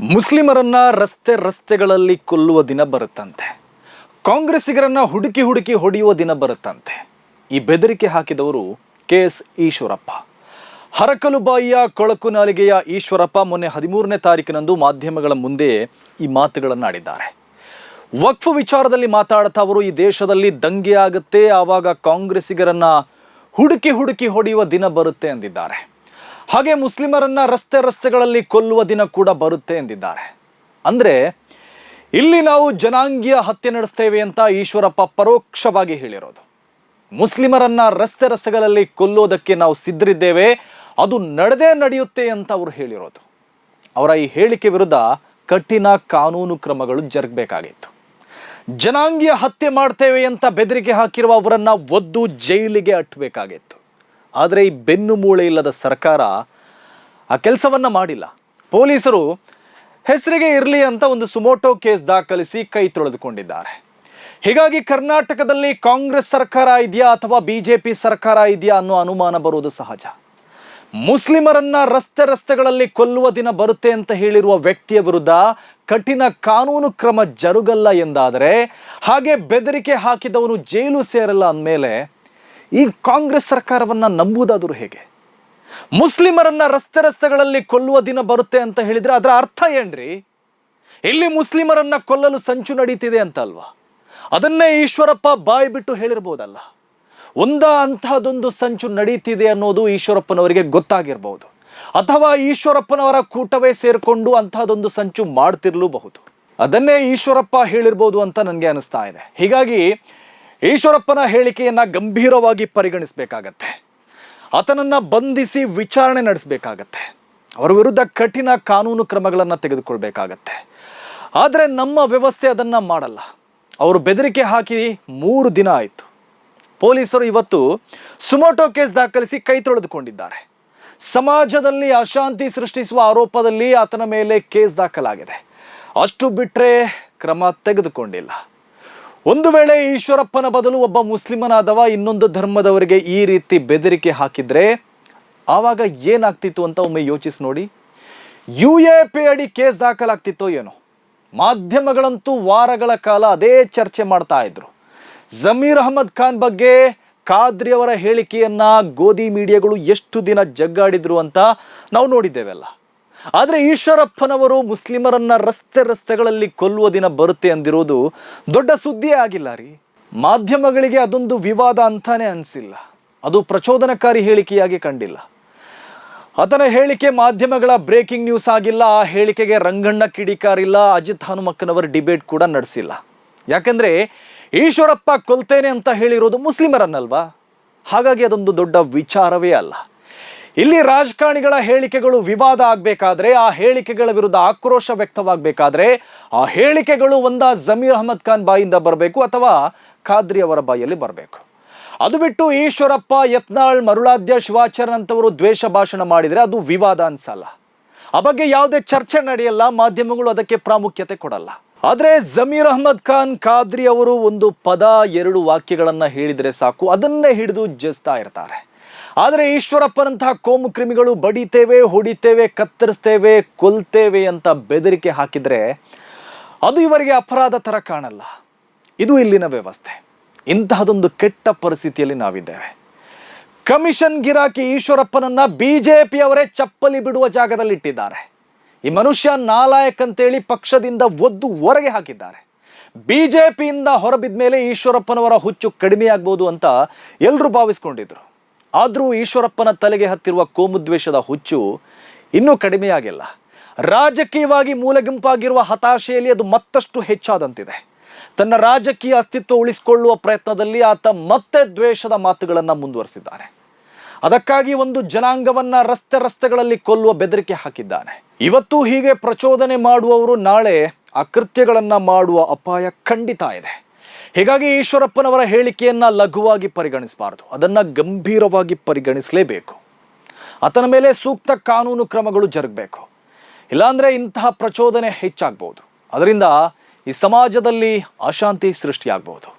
ಮುಸ್ಲಿಮರನ್ನ ರಸ್ತೆ ರಸ್ತೆಗಳಲ್ಲಿ ಕೊಲ್ಲುವ ದಿನ ಬರುತ್ತಂತೆ. ಕಾಂಗ್ರೆಸ್ಸಿಗರನ್ನ ಹುಡುಕಿ ಹುಡುಕಿ ಹೊಡೆಯುವ ದಿನ ಬರುತ್ತಂತೆ. ಈ ಬೆದರಿಕೆ ಹಾಕಿದವರು ಕೆ ಎಸ್ ಈಶ್ವರಪ್ಪ ಹರಕಲುಬಾಯಿಯ ಕೊಳಕು ನಾಲಿಗೆಯ ಈಶ್ವರಪ್ಪ ಮೊನ್ನೆ ಹದಿಮೂರನೇ ತಾರೀಕಿನಂದು ಮಾಧ್ಯಮಗಳ ಮುಂದೆ ಈ ಮಾತುಗಳನ್ನು ಆಡಿದ್ದಾರೆ. ವಕ್ಫ್ ವಿಚಾರದಲ್ಲಿ ಮಾತಾಡ್ತಾ ಅವರು, ಈ ದೇಶದಲ್ಲಿ ದಂಗೆ ಆಗುತ್ತೆ, ಆವಾಗ ಕಾಂಗ್ರೆಸ್ಸಿಗರನ್ನ ಹುಡುಕಿ ಹುಡುಕಿ ಹೊಡೆಯುವ ದಿನ ಬರುತ್ತೆ ಎಂದಿದ್ದಾರೆ. ಹಾಗೆ ಮುಸ್ಲಿಮರನ್ನ ರಸ್ತೆ ರಸ್ತೆಗಳಲ್ಲಿ ಕೊಲ್ಲುವ ದಿನ ಕೂಡ ಬರುತ್ತೆ ಎಂದಿದ್ದಾರೆ. ಅಂದ್ರೆ, ಇಲ್ಲಿ ನಾವು ಜನಾಂಗೀಯ ಹತ್ಯೆ ನಡೆಸ್ತೇವೆ ಅಂತ ಈಶ್ವರಪ್ಪ ಪರೋಕ್ಷವಾಗಿ ಹೇಳಿರೋದು. ಮುಸ್ಲಿಮರನ್ನ ರಸ್ತೆ ರಸ್ತೆಗಳಲ್ಲಿ ಕೊಲ್ಲೋದಕ್ಕೆ ನಾವು ಸಿದ್ಧರಿದ್ದೇವೆ, ಅದು ನಡೆದೇ ನಡೆಯುತ್ತೆ ಅಂತ ಅವರು ಹೇಳಿರೋದು. ಅವರ ಈ ಹೇಳಿಕೆ ವಿರುದ್ಧ ಕಠಿಣ ಕಾನೂನು ಕ್ರಮಗಳು ಜರುಗಬೇಕಾಗಿತ್ತು. ಜನಾಂಗೀಯ ಹತ್ಯೆ ಮಾಡ್ತೇವೆ ಅಂತ ಬೆದರಿಕೆ ಹಾಕಿರುವ ಅವರನ್ನ ಒದ್ದು ಜೈಲಿಗೆ ಅಟ್ಟಬೇಕಾಗಿತ್ತು ಆದರೆ ಈ ಬೆನ್ನು ಮೂಳೆ ಇಲ್ಲದ ಸರ್ಕಾರ ಆ ಕೆಲಸವನ್ನ ಮಾಡಿಲ್ಲ. ಪೊಲೀಸರು ಹೆಸರಿಗೆ ಇರಲಿ ಅಂತ ಒಂದು ಸುಮೋಟೋ ಕೇಸ್ ದಾಖಲಿಸಿ ಕೈ ತೊಳೆದುಕೊಂಡಿದ್ದಾರೆ. ಹೀಗಾಗಿ ಕರ್ನಾಟಕದಲ್ಲಿ ಕಾಂಗ್ರೆಸ್ ಸರ್ಕಾರ ಇದೆಯಾ ಅಥವಾ ಬಿಜೆಪಿ ಸರ್ಕಾರ ಇದೆಯಾ ಅನ್ನೋ ಅನುಮಾನ ಬರುವುದು ಸಹಜ. ಮುಸ್ಲಿಮರನ್ನ ರಸ್ತೆ ರಸ್ತೆಗಳಲ್ಲಿ ಕೊಲ್ಲುವ ದಿನ ಬರುತ್ತೆ ಅಂತ ಹೇಳಿರುವ ವ್ಯಕ್ತಿಯ ವಿರುದ್ಧ ಕಠಿಣ ಕಾನೂನು ಕ್ರಮ ಜರುಗಲ್ಲ ಎಂದಾದರೆ ಹಾಗೆ ಬೆದರಿಕೆ ಹಾಕಿದವನು ಜೈಲು ಸೇರಲ್ಲ ಅಂದಮೇಲೆ ಈ ಕಾಂಗ್ರೆಸ್ ಸರ್ಕಾರವನ್ನ ನಂಬುವುದಾದರೂ ಹೇಗೆ? ಮುಸ್ಲಿಮರನ್ನ ರಸ್ತೆ ರಸ್ತೆಗಳಲ್ಲಿ ಕೊಲ್ಲುವ ದಿನ ಬರುತ್ತೆ ಅಂತ ಹೇಳಿದ್ರೆ ಅದರ ಅರ್ಥ ಏನ್ರಿ? ಇಲ್ಲಿ ಮುಸ್ಲಿಮರನ್ನ ಕೊಲ್ಲಲು ಸಂಚು ನಡೀತಿದೆ ಅಂತ ಅಲ್ವಾ ಅದನ್ನೇ ಈಶ್ವರಪ್ಪ ಬಾಯಿ ಬಿಟ್ಟು ಹೇಳಿರ್ಬೋದಲ್ಲ. ಒಂದ ಅಂತಹದೊಂದು ಸಂಚು ನಡೀತಿದೆ ಅನ್ನೋದು ಈಶ್ವರಪ್ಪನವರಿಗೆ ಗೊತ್ತಾಗಿರ್ಬಹುದು ಅಥವಾ ಈಶ್ವರಪ್ಪನವರ ಕೂಟವೇ ಸೇರಿಕೊಂಡು ಅಂತಹದೊಂದು ಸಂಚು ಮಾಡ್ತಿರ್ಲೂಬಹುದು. ಅದನ್ನೇ ಈಶ್ವರಪ್ಪ ಹೇಳಿರ್ಬೋದು ಅಂತ ನನಗೆ ಅನಿಸ್ತಾ ಇದೆ. ಹೀಗಾಗಿ ಈಶ್ವರಪ್ಪನ ಹೇಳಿಕೆಯನ್ನು ಗಂಭೀರವಾಗಿ ಪರಿಗಣಿಸಬೇಕಾಗತ್ತೆ. ಆತನನ್ನ ಬಂಧಿಸಿ ವಿಚಾರಣೆ ನಡೆಸಬೇಕಾಗತ್ತೆ. ಅವರ ವಿರುದ್ಧ ಕಠಿಣ ಕಾನೂನು ಕ್ರಮಗಳನ್ನು ತೆಗೆದುಕೊಳ್ಬೇಕಾಗತ್ತೆ. ಆದರೆ ನಮ್ಮ ವ್ಯವಸ್ಥೆ ಅದನ್ನ ಮಾಡಲ್ಲ. ಅವರು ಬೆದರಿಕೆ ಹಾಕಿ ಮೂರು ದಿನ ಆಯಿತು. ಪೊಲೀಸರು ಇವತ್ತು ಸುಮೋಟೋ ಕೇಸ್ ದಾಖಲಿಸಿ ಕೈ ತೊಳೆದುಕೊಂಡಿದ್ದಾರೆ. ಸಮಾಜದಲ್ಲಿ ಅಶಾಂತಿ ಸೃಷ್ಟಿಸುವ ಆರೋಪದಲ್ಲಿ ಆತನ ಮೇಲೆ ಕೇಸ್ ದಾಖಲಾಗಿದೆ. ಅಷ್ಟು ಬಿಟ್ಟರೆ ಕ್ರಮ ತೆಗೆದುಕೊಂಡಿಲ್ಲ. ಒಂದು ವೇಳೆ ಈಶ್ವರಪ್ಪನ ಬದಲು ಒಬ್ಬ ಮುಸ್ಲಿಮನಾದವ ಇನ್ನೊಂದು ಧರ್ಮದವರಿಗೆ ಈ ರೀತಿ ಬೆದರಿಕೆ ಹಾಕಿದ್ರೆ ಆವಾಗ ಏನಾಗ್ತಿತ್ತು ಅಂತ ಒಮ್ಮೆ ಯೋಚಿಸಿ ನೋಡಿ. ಯು ಎ ಪಿ ಅಡಿ ಕೇಸ್ ದಾಖಲಾಗ್ತಿತ್ತೋ ಏನೋ. ಮಾಧ್ಯಮಗಳಂತೂ ವಾರಗಳ ಕಾಲ ಅದೇ ಚರ್ಚೆ ಮಾಡ್ತಾ ಇದ್ರು. ಜಮೀರ್ ಅಹಮದ್ ಖಾನ್ ಬಗ್ಗೆ ಖಾದ್ರಿ ಅವರ ಹೇಳಿಕೆಯನ್ನ ಗೋಧಿ ಮೀಡಿಯಾಗಳು ಎಷ್ಟು ದಿನ ಜಗ್ಗಾಡಿದ್ರು ಅಂತ ನಾವು ನೋಡಿದ್ದೇವೆಲ್ಲ. ಆದರೆ ಈಶ್ವರಪ್ಪನವರು ಮುಸ್ಲಿಮರನ್ನ ರಸ್ತೆ ರಸ್ತೆಗಳಲ್ಲಿ ಕೊಲ್ಲುವ ದಿನ ಬರುತ್ತೆ ಅಂದಿರೋದು ದೊಡ್ಡ ಸುದ್ದಿಯೇ ಆಗಿಲ್ಲ ರೀ. ಮಾಧ್ಯಮಗಳಿಗೆ ಅದೊಂದು ವಿವಾದ ಅಂತಾನೆ ಅನಿಸಿಲ್ಲ. ಅದು ಪ್ರಚೋದನಕಾರಿ ಹೇಳಿಕೆಯಾಗಿ ಕಂಡಿಲ್ಲ. ಆತನ ಹೇಳಿಕೆ ಮಾಧ್ಯಮಗಳ ಬ್ರೇಕಿಂಗ್ ನ್ಯೂಸ್ ಆಗಿಲ್ಲ, ಆ ಹೇಳಿಕೆಗೆ ರಂಗಣ್ಣ ಕಿಡಿಕಾರಿಲ್ಲ ಅಜಿತ್ ಹನುಮಕ್ಕನವರ ಡಿಬೇಟ್ ಕೂಡ ನಡೆಸಿಲ್ಲ. ಯಾಕಂದರೆ ಈಶ್ವರಪ್ಪ ಕೊಲ್ತೇನೆ ಅಂತ ಹೇಳಿರೋದು ಮುಸ್ಲಿಮರನ್ನಲ್ವಾ? ಹಾಗಾಗಿ ಅದೊಂದು ದೊಡ್ಡ ವಿಚಾರವೇ ಅಲ್ಲ. ಇಲ್ಲಿ ರಾಜಕಾರಣಿಗಳ ಹೇಳಿಕೆಗಳು ವಿವಾದ ಆಗಬೇಕಾದ್ರೆ, ಆ ಹೇಳಿಕೆಗಳ ವಿರುದ್ಧ ಆಕ್ರೋಶ ವ್ಯಕ್ತವಾಗಬೇಕಾದ್ರೆ, ಆ ಹೇಳಿಕೆಗಳು ಒಂದ ಜಮೀರ್ ಅಹಮದ್ ಖಾನ್ ಬಾಯಿಂದ ಬರಬೇಕು ಅಥವಾ ಖಾದ್ರಿ ಅವರ ಬಾಯಲ್ಲಿ ಬರಬೇಕು. ಅದು ಬಿಟ್ಟು ಈಶ್ವರಪ್ಪ, ಯತ್ನಾಳ್, ಮರುಳಾದ್ಯ ಶಿವಾಚಾರ್ಯ ಅಂತವರು ದ್ವೇಷ ಭಾಷಣ ಮಾಡಿದರೆ ಅದು ವಿವಾದ ಅನ್ಸಲ್ಲ. ಆ ಬಗ್ಗೆ ಯಾವುದೇ ಚರ್ಚೆ ನಡೆಯಲ್ಲ, ಮಾಧ್ಯಮಗಳು ಅದಕ್ಕೆ ಪ್ರಾಮುಖ್ಯತೆ ಕೊಡಲ್ಲ. ಆದರೆ ಜಮೀರ್ ಅಹಮದ್ ಖಾನ್, ಖಾದ್ರಿ ಅವರು ಒಂದು ಪದ, ಎರಡು ವಾಕ್ಯಗಳನ್ನು ಹೇಳಿದರೆ ಸಾಕು, ಅದನ್ನೇ ಹಿಡಿದು ಜಸ್ತಾ ಇರ್ತಾರೆ. ಆದರೆ ಈಶ್ವರಪ್ಪನಂತಹ ಕೋಮು ಕ್ರಿಮಿಗಳು ಬಡಿತೇವೆ, ಹೊಡಿತೇವೆ, ಕತ್ತರಿಸ್ತೇವೆ, ಕೊಲ್ತೇವೆ ಅಂತ ಬೆದರಿಕೆ ಹಾಕಿದರೆ ಅದು ಇವರಿಗೆ ಅಪರಾಧ ಥರ ಕಾಣಲ್ಲ. ಇದು ಇಲ್ಲಿನ ವ್ಯವಸ್ಥೆ. ಇಂತಹದೊಂದು ಕೆಟ್ಟ ಪರಿಸ್ಥಿತಿಯಲ್ಲಿ ನಾವಿದ್ದೇವೆ. ಕಮಿಷನ್ ಗಿರಾಕಿ ಈಶ್ವರಪ್ಪನನ್ನ ಜೆ ಅವರೇ ಚಪ್ಪಲಿ ಬಿಡುವ ಜಾಗದಲ್ಲಿ ಇಟ್ಟಿದ್ದಾರೆ ಈ ಮನುಷ್ಯ ನಾಲಾಯಕ್ ಅಂತೇಳಿ ಪಕ್ಷದಿಂದ ಒದ್ದು ಹೊರಗೆ ಹಾಕಿದ್ದಾರೆ. ಬಿ ಜೆ ಪಿಯಿಂದ ಹೊರಬಿದ್ದ ಮೇಲೆ ಈಶ್ವರಪ್ಪನವರ ಹುಚ್ಚು ಕಡಿಮೆಯಾಗ್ಬೋದು ಅಂತ ಎಲ್ಲರೂ ಭಾವಿಸ್ಕೊಂಡಿದ್ರು. ಆದರೂ ಈಶ್ವರಪ್ಪನ ತಲೆಗೆ ಹತ್ತಿರುವ ಕೋಮುದ್ವೇಷದ ಹುಚ್ಚು ಇನ್ನೂ ಕಡಿಮೆಯಾಗಿಲ್ಲ. ರಾಜಕೀಯವಾಗಿ ಮೂಲೆಗುಂಪಾಗಿರುವ ಹತಾಶೆಯಲ್ಲಿ ಅದು ಮತ್ತಷ್ಟು ಹೆಚ್ಚಾದಂತಿದೆ. ತನ್ನ ರಾಜಕೀಯ ಅಸ್ತಿತ್ವ ಉಳಿಸಿಕೊಳ್ಳುವ ಪ್ರಯತ್ನದಲ್ಲಿ ಆತ ಮತ್ತೆ ದ್ವೇಷದ ಮಾತುಗಳನ್ನು ಮುಂದುವರಿಸಿದ್ದಾನೆ ಅದಕ್ಕಾಗಿ ಒಂದು ಜನಾಂಗವನ್ನ ರಸ್ತೆ ರಸ್ತೆಗಳಲ್ಲಿ ಕೊಲ್ಲುವ ಬೆದರಿಕೆ ಹಾಕಿದ್ದಾನೆ. ಇವತ್ತು ಹೀಗೆ ಪ್ರಚೋದನೆ ಮಾಡುವವರು ನಾಳೆ ಅಕೃತ್ಯಗಳನ್ನು ಮಾಡುವ ಅಪಾಯ ಖಂಡಿತ ಇದೆ. ಹೀಗಾಗಿ ಈಶ್ವರಪ್ಪನವರ ಹೇಳಿಕೆಯನ್ನು ಲಘುವಾಗಿ ಪರಿಗಣಿಸಬಾರದು. ಅದನ್ನು ಗಂಭೀರವಾಗಿ ಪರಿಗಣಿಸಲೇಬೇಕು. ಆತನ ಮೇಲೆ ಸೂಕ್ತ ಕಾನೂನು ಕ್ರಮಗಳು ಜರುಗಬೇಕು. ಇಲ್ಲಾಂದರೆ ಇಂತಹ ಪ್ರಚೋದನೆ ಹೆಚ್ಚಾಗ್ಬೋದು. ಅದರಿಂದ ಈ ಸಮಾಜದಲ್ಲಿ ಅಶಾಂತಿ ಸೃಷ್ಟಿಯಾಗಬಹುದು